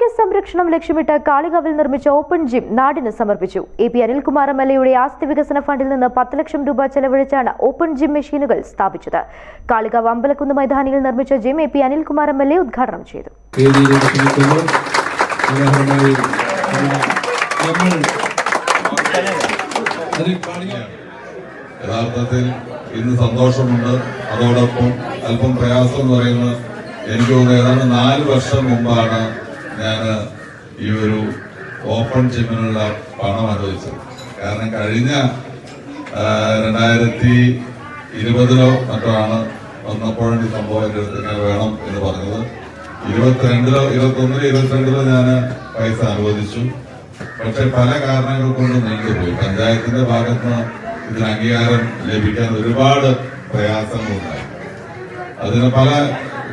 ആരോഗ്യ സംരക്ഷണം ലക്ഷ്യമിട്ട് കാളികാവിൽ നിർമ്മിച്ച ഓപ്പൺ ജിം നാടിന് സമർപ്പിച്ചു. A P Anilkumar M L എയുടെ ആസ്തി വികസന ഫണ്ടിൽ നിന്ന് പത്ത് ലക്ഷം രൂപ ചെലവഴിച്ചാണ് ഓപ്പൺ ജിം മെഷീനുകൾ സ്ഥാപിച്ചത്. കാളികാവ് അമ്പലക്കുന്ന് മൈതാനിയിൽ നിർമ്മിച്ച gym A P Anilkumar M L A ഉദ്ഘാടനം ചെയ്തു. യഥാർത്ഥത്തിൽ ഇന്ന് സന്തോഷമുണ്ട്. അതോടൊപ്പം അല്പം പ്രയാസം എന്ന് പറയുന്നത് എനിക്ക് തോന്നുന്നു ഏതാണ്ട് നാല് വർഷം മുമ്പാണ് ഞാൻ ഈ ഒരു ഓപ്പൺ ജിമ്മിനുള്ള പണം അനുവദിച്ചത് കാരണം കഴിഞ്ഞ രണ്ടായിരത്തി ഇരുപതിലോ മറ്റോ ആണ് വന്നപ്പോഴാണ് ഈ സംഭവം എന്റെ അടുത്ത് ഇങ്ങനെ വേണം എന്ന് പറഞ്ഞത്. ഇരുപത്തിരണ്ടിലോ ഇരുപത്തൊന്നിലോ ഇരുപത്തിരണ്ടിലോ ഞാൻ പൈസ അനുവദിച്ചു. പക്ഷെ പല കാരണങ്ങൾ കൊണ്ട് നീണ്ടുപോയി. പഞ്ചായത്തിന്റെ ഭാഗത്ത് നിന്ന് ഇതിന് അംഗീകാരം ലഭിക്കാൻ ഒരുപാട് പ്രയാസങ്ങളുണ്ടായി. അതിന് പല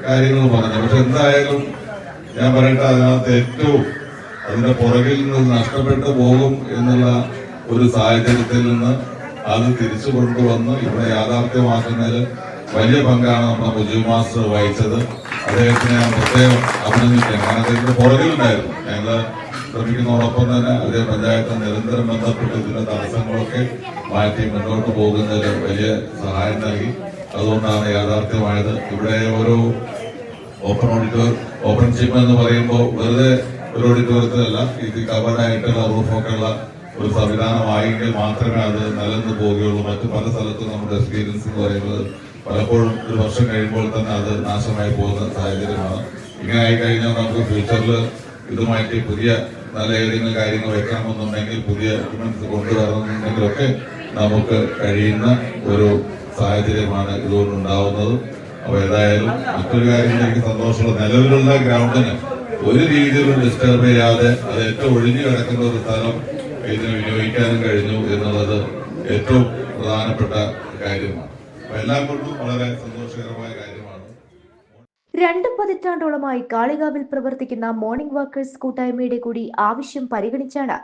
കാര്യങ്ങളും പറഞ്ഞു പക്ഷെ എന്തായാലും ഞാൻ പറയട്ടെ അതിനകത്ത് ഏറ്റവും അതിന്റെ പുറകിൽ നിന്ന് നഷ്ടപ്പെട്ടു പോകും എന്നുള്ള ഒരു സാഹചര്യത്തിൽ നിന്ന് അത് തിരിച്ചു കൊണ്ടുവന്ന് ഇവിടെ യാഥാർത്ഥ്യമാക്കുന്നതിൽ വലിയ പങ്കാണ് നമ്മുടെ മുജീബ് മാസ്റ്റർ വഹിച്ചത്. അദ്ദേഹത്തിന് ഞാൻ പ്രത്യേകം അഭിനന്ദിക്കാം. കാരണം അദ്ദേഹത്തിന്റെ പുറകിലുണ്ടായിരുന്നു ഞങ്ങൾ ശ്രമിക്കുന്നതോടൊപ്പം തന്നെ അതേ പഞ്ചായത്ത് നിരന്തരം ബന്ധപ്പെട്ട് ഇതിന്റെ തടസ്സങ്ങളൊക്കെ മാറ്റി മുന്നോട്ട് പോകുന്നതിൽ വലിയ സഹായം നൽകി. അതുകൊണ്ടാണ് യാഥാർത്ഥ്യമായത്. ഇവിടെ ഓരോ ഓപ്പൺ ഓഡിറ്റോറിയം ഓപ്പൺ ജിം എന്ന് പറയുമ്പോൾ വെറുതെ ഒരു ഓഡിറ്റോറിയത്തിലല്ല ഇത് കവർഡായിട്ടുള്ള റൂഫൊക്കെ ഉള്ള ഒരു സംവിധാനമായെങ്കിൽ മാത്രമേ അത് നിലനിന്ന് പോവുകയുള്ളൂ മറ്റു പല സ്ഥലത്തും നമ്മുടെ എക്സ്പീരിയൻസ് എന്ന് പറയുന്നത് പലപ്പോഴും ഒരു വർഷം കഴിയുമ്പോൾ തന്നെ അത് നാശമായി പോകുന്ന സാഹചര്യമാണ്. ഇങ്ങനെ ആയി കഴിഞ്ഞാൽ നമുക്ക് ഫ്യൂച്ചറിൽ ഇതുമായിട്ട് പുതിയ നല്ല ഏതെങ്കിലും കാര്യങ്ങൾ വെക്കണമെന്നുണ്ടെങ്കിൽ പുതിയ എക്യുപ്മെന്റ്സ് കൊണ്ടുവരണമെന്നുണ്ടെങ്കിലൊക്കെ നമുക്ക് കഴിയുന്ന ഒരു സാഹചര്യമാണ് ഇതുകൊണ്ടുണ്ടാവുന്നത്. അപ്പൊ ഏതായാലും മറ്റൊരു കാര്യം എനിക്ക് സന്തോഷമുള്ള നിലവിലുള്ള ഗ്രൗണ്ടിന് ഒരു രീതിയിലും ഡിസ്റ്റർബ് ചെയ്യാതെ അത് ഏറ്റവും ഒഴിഞ്ഞു കിടക്കുന്ന ഒരു സ്ഥലം ഇതിന് വിനിയോഗിക്കാനും കഴിഞ്ഞു എന്നുള്ളത് ഏറ്റവും പ്രധാനപ്പെട്ട കാര്യമാണ്. എല്ലാം കൊണ്ടും വളരെ സന്തോഷകരമായ കാര്യമാണ്. രണ്ട് പതിറ്റാണ്ടോളമായി കാളികാവിൽ പ്രവർത്തിക്കുന്ന മോർണിംഗ് വാക്കേഴ്സ് കൂട്ടായ്മയുടെ കൂടി ആവശ്യം പരിഗണിച്ചാണ്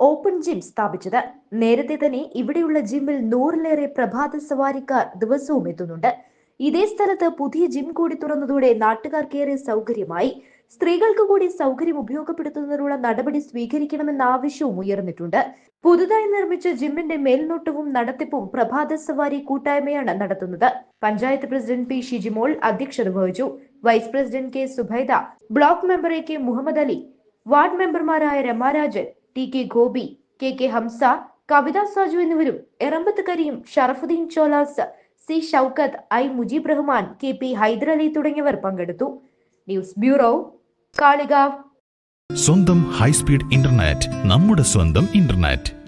ഓപ്പൺ ജിം സ്ഥാപിച്ചത്. നേരത്തെ തന്നെ ഇവിടെയുള്ള ജിമ്മിൽ നൂറിലേറെ പ്രഭാത സവാരിക്കാർ ദിവസവും എത്തുന്നുണ്ട്. ഇതേ സ്ഥലത്ത് പുതിയ ജിം കൂടി തുറന്നതോടെ നാട്ടുകാർക്കേറെ സൗകര്യമായി. സ്ത്രീകൾക്ക് കൂടി സൗകര്യം ഉപയോഗപ്പെടുത്തുന്നതിനുള്ള നടപടി സ്വീകരിക്കണമെന്ന ആവശ്യവും ഉയർന്നിട്ടുണ്ട്. പുതുതായി നിർമ്മിച്ച ജിമ്മിന്റെ മേൽനോട്ടവും നടത്തിപ്പും പ്രഭാത സവാരി കൂട്ടായ്മയാണ് നടത്തുന്നത്. പഞ്ചായത്ത് പ്രസിഡന്റ് പി ഷിജിമോൾ അധ്യക്ഷത വഹിച്ചു. Vice president K Subaida block member A K Muhammad Ali ward മെമ്പർമാരായ Ramarajan T K Gopi K K Hamza Kavitha Saju എന്നിവരും എറമ്പത്ത് കരിയും Sharafuddin Cholas C Shoukath I Mujeeb Rahman K P Hyderali തുടങ്ങിയവർ പങ്കെടുത്തു. News bureau Kalikavu. സ്വന്തം high speed internet നമ്മുടെ സ്വന്തം internet.